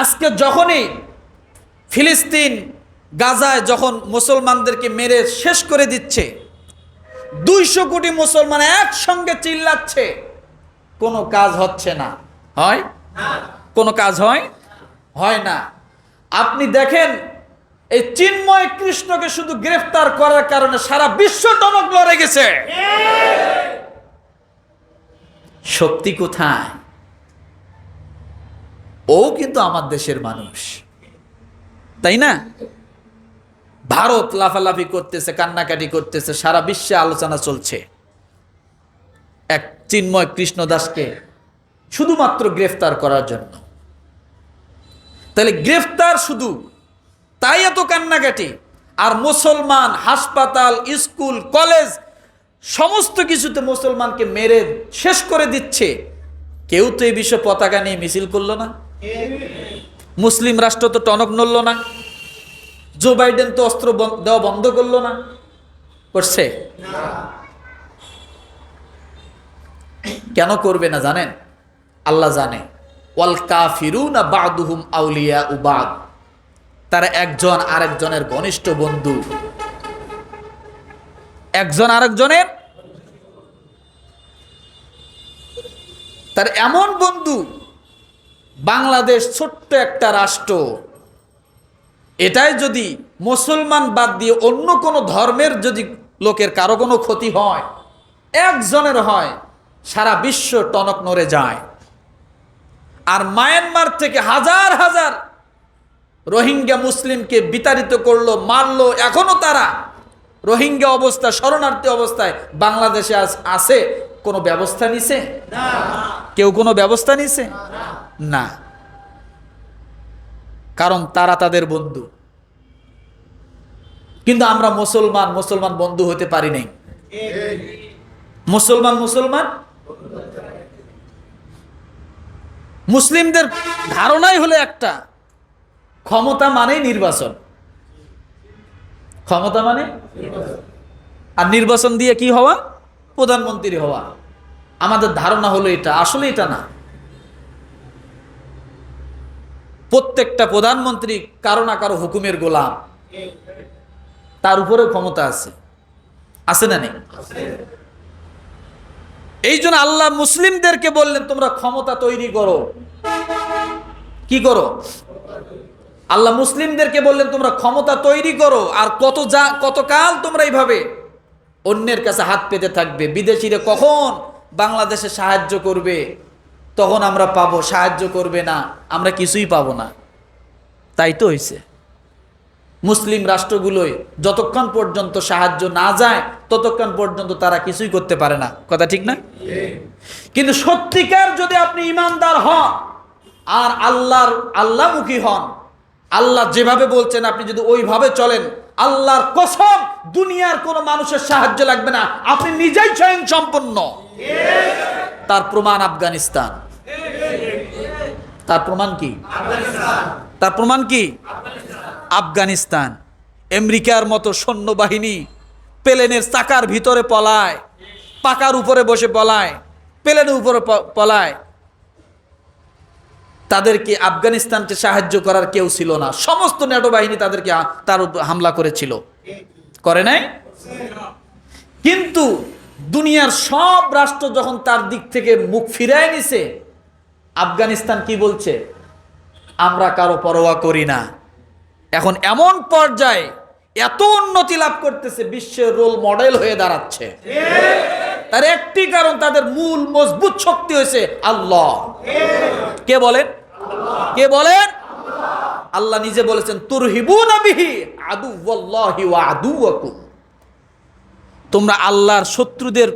আজকে যখনই ফিলিস্তিন গাজায় যখন মুসলমানদেরকে মেরে শেষ করে দিচ্ছে দুইশো কোটি মুসলমান একসঙ্গে চিল্লাচ্ছে কোনো কাজ হচ্ছে না। হয়? কোনো কাজ হয়? হয় না। আপনি দেখেন এই চিন্ময় কৃষ্ণকে শুধু গ্রেফতার করার কারণে সারা বিশ্ব টনক লড়ে গেছে। শক্তি কোথায়? ও কিন্তু আমার দেশের মানুষ। তাই না? ভারত লাফালাফি করতেছে, কান্নাকাটি করতেছে, সারা বিশ্বে আলোচনা চলছে। এক চিন্ময় কৃষ্ণদাসকে শুধুমাত্র গ্রেফতার করার জন্য। তাহলে গ্রেফতার শুধু তাই এত কান্নাকাটি? আর মুসলমান, হাসপাতাল, স্কুল, কলেজ সমস্ত কিছুতে মুসলমানকে মেরে শেষ করে দিচ্ছে। কেউ তো এই বিষয়ে পতাকা নিয়ে মিছিল করল না। মুসলিম রাষ্ট্র তো টনক নড়ল না। জো বাইডেন তো অস্ত্র দেওয়া বন্ধ করল না। করছে? কেন করবে না জানেন? আল্লাহ জানে। ওয়াল কাফিরুনা বাদুহুম আউলিয়া উবাদ তারা একজন আরেকজনের ঘনিষ্ঠ বন্ধু। একজন আরেকজনের? তার এমন বন্ধু বাংলাদেশ ছোট্ট একটা রাষ্ট্র। এটাই যদি মুসলমান বাদ দিয়ে অন্য কোনো ধর্মের যদি লোকের কারও কোনো ক্ষতি হয়, একজনের হয়, সারা বিশ্ব টনক নড়ে যায়। আর মায়ানমার থেকে হাজার হাজার রোহিঙ্গা মুসলিমকে বিতাড়িত করল, মারলো, এখনও তারা রোহিঙ্গা অবস্থা, শরণার্থী অবস্থায় বাংলাদেশে আজ- আছে। কোনো ব্যবস্থা নিছে? কেউ কোনো ব্যবস্থা নিছে? না। কারণ তারা তাদের বন্ধু। কিন্তু আমরা মুসলমান মুসলমান বন্ধু হতে পারি নাই। মুসলমান মুসলমান? মুসলিমদের ধারণাই হলো একটা। ক্ষমতা মানেই নির্বাচন। ক্ষমতা মানে? আর নির্বাচন দিয়ে কি হওয়া? প্রধানমন্ত্রী হওয়া। আমাদের ধারণা হলো এটা, আসলে এটা না। প্রত্যেকটা প্রধানমন্ত্রী কারও না কারও হুকুমের গোলাম। তার উপরেও ক্ষমতা আছে। আছে না নেই? এই জন্য আল্লাহ মুসলিমদেরকে বললেন, তোমরা ক্ষমতা তৈরি করো। কি করো? আল্লাহ মুসলিমদেরকে বললেন, তোমরা ক্ষমতা তৈরি করো, আর কত যা, কতকাল তোমরা এইভাবে অন্যের কাছে হাত পেতে থাকবে? বিদেশিরা কখন বাংলাদেশে সাহায্য করবে, তখন আমরা পাবো। সাহায্য করবে না, আমরা কিছুই পাব না। তাই তো হয়েছে মুসলিম রাষ্ট্রগুলোয় যতক্ষণ পর্যন্ত সাহায্য না যায়, ততক্ষণ পর্যন্ত তারা কিছুই করতে পারে না। কথা ঠিক না? কিন্তু সত্যিকার যদি আপনি ইমানদার হন, আর আল্লাহর আল্লাহমুখী হন, আল্লাহ যেভাবে বলছেন, আপনি যদি ওইভাবে চলেন আল্লাহর কসম, দুনিয়ার কোনো মানুষের সাহায্য লাগবে না। আপনি নিজেই স্বয়ং সম্পন্ন তার প্রমাণ আফগানিস্তান। তার প্রমাণ কি? তার প্রমাণ কি? আফগানিস্তান। আমেরিকার মতো সৈন্যবাহিনী প্লেনের চাকার ভিতরে পলায়, পাকার উপরে বসে পলায়, প্লেনের উপরে পলায়। তাদেরকে আফগানিস্তানকে সাহায্য করার কেউ ছিল না। সমস্ত ন্যাটো বাহিনী তাদেরকে তার হামলা করেছিল। করে নাই? কিন্তু দুনিয়ার সব রাষ্ট্র যখন তার দিক থেকে মুখ ফিরায় নিছে, আফগানিস্তান কি বলছে? আমরা কারও পরোয়া করি না। এখন এমন পর্যায়ে এত উন্নতি লাভ করতেছে, বিশ্বের রোল মডেল হয়ে দাঁড়াচ্ছে। তার একটি কারণ, তাদের মূল মজবুত শক্তি হয়েছে আল্লাহ। কে বলেন? কে বলেন? আল্লাহ নিজে বলেছেন, তুরহিবুনা বিহি তোমরা আল্লাহর শত্রুদের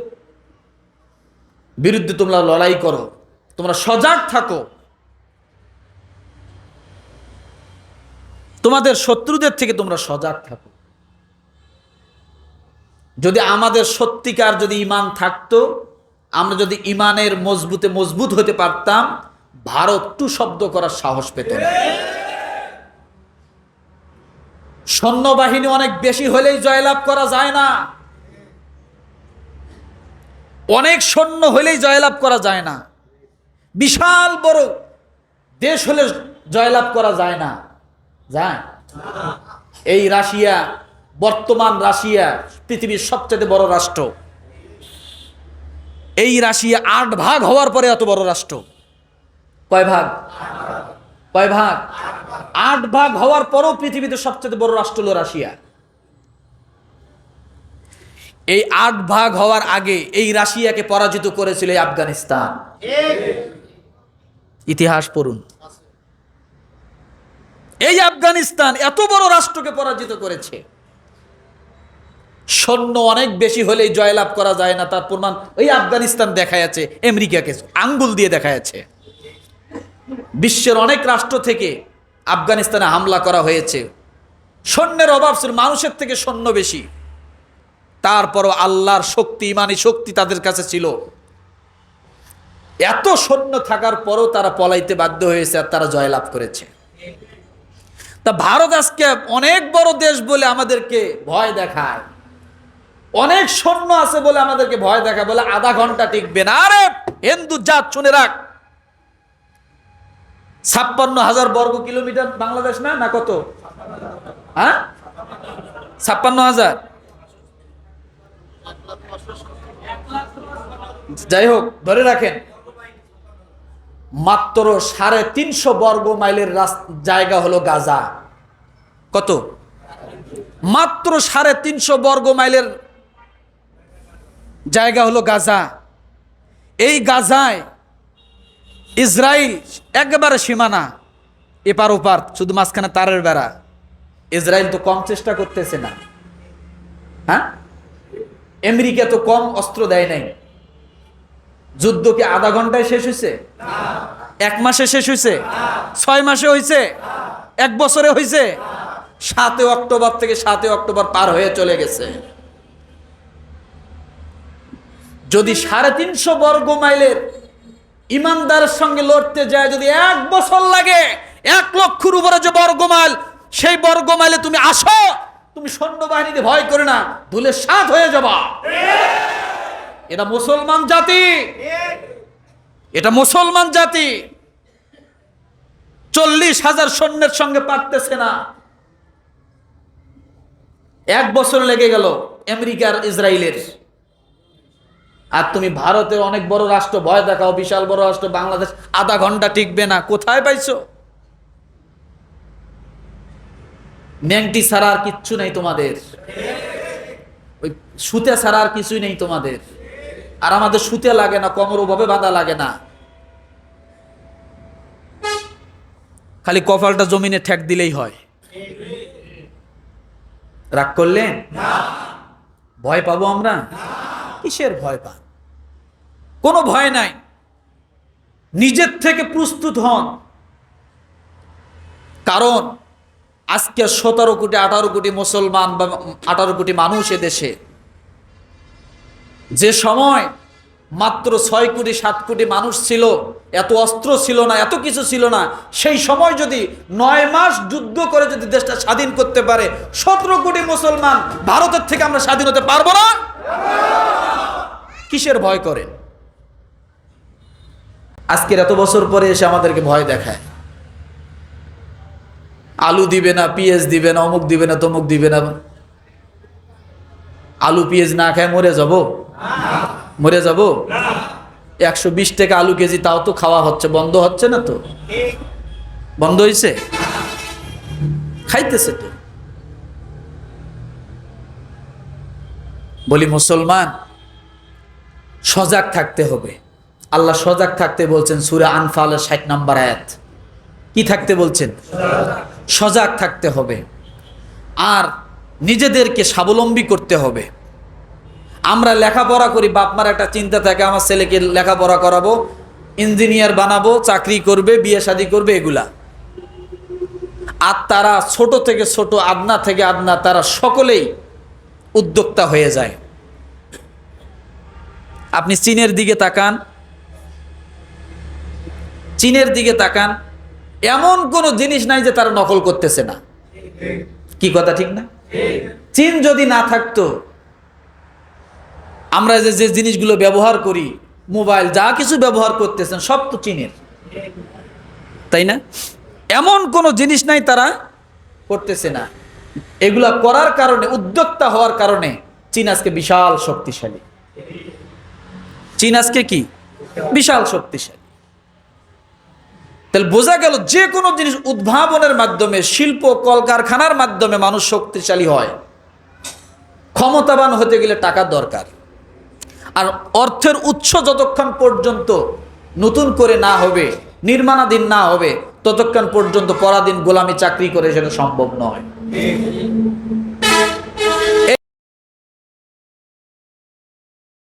বিরুদ্ধে তোমরা লড়াই করো, তোমরা সজাগ থাকো। তোমাদের শত্রুদের থেকে তোমরা সজাগ থাকো। যদি আমাদের সত্যিকার যদি ইমান থাকতো, আমরা যদি ইমানের মজবুতে মজবুত হতে পারতাম, ভারত টু শব্দ করার সাহস পেত না। সৈন্যবাহিনী অনেক বেশি হলেই জয়লাভ করা যায় না। অনেক সৈন্য হলেই জয়লাভ করা যায় না। বিশাল বড় দেশ হলে জয়লাভ করা যায় না। যায়? এই রাশিয়া, বর্তমান রাশিয়া পৃথিবীর সবচেয়ে বড় রাষ্ট্র। এই রাশিয়া আট ভাগ হওয়ার পরে এত বড় রাষ্ট্র। কয় ভাগ? কয় ভাগ? আট ভাগ হওয়ার পরও পৃথিবীতে সবচেয়ে বড় রাষ্ট্র হলো রাশিয়া। এই আট ভাগ হওয়ার আগে এই রাশিয়াকে পরাজিত করেছিল আফগানিস্তান। ইতিহাস পড়ুন। এই আফগানিস্তান এত বড় রাষ্ট্রকে পরাজিত করেছে। সৈন্য অনেক বেশি হলেই জয়লাভ করা যায় না, তার প্রমাণ ওই আফগানিস্তান দেখা যাচ্ছে আমেরিকাকে আঙ্গুল দিয়ে দেখা যাচ্ছে বিশ্বের অনেক রাষ্ট্র থেকে আফগানিস্তানে হামলা করা হয়েছে। সৈন্যের অভাব ছিল মানুষের থেকে সৈন্য বেশি। তারপরও আল্লাহর শক্তি, ইমানি শক্তি তাদের কাছে ছিল। এত সৈন্য থাকার পরও তারা পলাইতে বাধ্য হয়েছে আর তারা জয়লাভ করেছে। তা ভারত আজকে অনেক বড় দেশ বলে আমাদেরকে ভয় দেখায়। অনেক সৈন্য আছে বলে আমাদেরকে ভয় দেখায়, বলে আধা ঘণ্টা টিকবে না। আরে হিন্দু জাত, শুনে রাখ। ছাপ্পান্ন হাজার বর্গ কিলোমিটার বাংলাদেশ না না কত? হ্যাঁ? ছাপ্পান্ন হাজার। যাই হোক, ধরে রাখেন, মাত্র সাড়ে তিনশো বর্গ মাইলের জায়গা হলো গাজা। কত? মাত্র সাড়ে তিনশো বর্গ মাইলের জায়গা হলো গাজা। এই গাজায় ইসরায়েল একেবারে সীমানা, এপার ওপার, শুধু মাঝখানে তারের বেড়া। ইসরায়েল তো কম চেষ্টা করতেছে না। হ্যাঁ? আমেরিকা তো কম অস্ত্র দেয় নাই। যুদ্ধ কি আধা ঘন্টায় শেষ হয়েছে এক মাসে শেষ হয়েছে ছয় মাসে হয়েছে এক বছরে হয়েছে সাতই অক্টোবর থেকে সাতই অক্টোবর পার হয়ে চলে গেছে। যদি সাড়ে তিনশো বর্গ মাইলের ইমানদারের সঙ্গে লড়তে যায়, যদি এক বছর লাগে, এক লক্ষর উপরে যে বর্গ মাইল, সেই বর্গ মাইলে তুমি আসো, তুমি সৈন্যবাহিনীতে ভয় করে না, ধুলে সাত হয়ে যাবা। এটা মুসলমান জাতি। এটা মুসলমান জাতি। চল্লিশ হাজার সৈন্যের সঙ্গে পারতেছে না। এক বছর লেগে গেল আমেরিকার ইসরায়েলের। আর তুমি ভারতের অনেক বড় রাষ্ট্র, ভয় দেখাও, বিশাল বড় রাষ্ট্র, বাংলাদেশ আধা ঘণ্টা টিকবে না। কোথায় পাইছো? ন্যাংটি ছাড়া আর কিচ্ছু নেই তোমাদের। ওই সুতে ছাড়া আর কিছুই নেই তোমাদের। আর আমাদের সুতে লাগে না, কমর ওভাবে বাঁধা লাগে না। খালি কপালটা জমিনে ঠেক দিলেই হয়। রাগ করলেন ভয় পাবো আমরা? কিসের ভয় পান? কোনো ভয় নাই। নিজের থেকে প্রস্তুত হন। কারণ আজকে সতেরো কোটি, আঠারো কোটি মুসলমান বা আঠারো কোটি মানুষ দেশে যে সময় মাত্র ছয় কোটি, সাত কোটি মানুষ ছিল, এত অস্ত্র ছিল না, এত কিছু ছিল না, সেই সময় যদি নয় মাস যুদ্ধ করে যদি দেশটা স্বাধীন করতে পারে, সতেরো কোটি মুসলমান ভারতের থেকে আমরা স্বাধীন হতে পারব না? কিসের ভয় করেন? আজকের এত বছর পরে এসে আমাদেরকে ভয় দেখায়। আলু দিবে না পিএস দিবে না, অমুক দিবে না, তমুক দিবে না। আলু পিএস না খায় মরে যাব? মরে যাব? একশো বিশ টাকা আলু কেজি, তাও তো খাওয়া হচ্ছে, বন্ধ হচ্ছে না তো? বন্ধ হয়েছে খাইতেছে তো। বলি, মুসলমান, সজাগ থাকতে হবে। আল্লাহ সজাগ থাকতে বলছেন সুরা আনফালের ষাট নাম্বার আয়াত। কি থাকতে বলছেন? সজাগ থাকতে হবে। আর নিজেদেরকে স্বাবলম্বী করতে হবে। আমরা লেখাপড়া করি বাপমার একটা চিন্তা থাকে, আমার ছেলেকে লেখাপড়া করাবো, ইঞ্জিনিয়ার বানাবো, চাকরি করবে, বিয়ে শাদী করবে, এগুলা। আর তারা ছোট থেকে ছোট, আদনা থেকে আদনা, তারা সকলেই উদ্যোক্তা হয়ে যায়। আপনি চীনের দিকে তাকান চীনের দিকে তাকান, এমন কোনো জিনিস নাই যে তারা নকল করতেছে না। কি কথা ঠিক না? চীন যদি না থাকতো, আমরা যে যে জিনিসগুলো ব্যবহার করি, মোবাইল, যা কিছু ব্যবহার করতেছেন, সব তো চীনের। তাই না? এমন কোনো জিনিস নাই তারা করতেছে না। এগুলা করার কারণে, উদ্যোক্তা হওয়ার কারণে চীন আজকে বিশাল শক্তিশালী। চীন আজকে কি? বিশাল শক্তিশালী। তাহলে বোঝা গেল যে কোনো জিনিস উদ্ভাবনের মাধ্যমে, শিল্প, কলকারখানার মাধ্যমে মানুষ শক্তিশালী হয়। ক্ষমতাবান হতে গেলে টাকার দরকার। আর অর্থের উৎস যতক্ষণ পর্যন্ত নতুন করে না হবে, নির্মাণাধীন না হবে, ততক্ষণ পর্যন্ত পরাধীন গোলামি চাকরি করে সেটা সম্ভব নয়।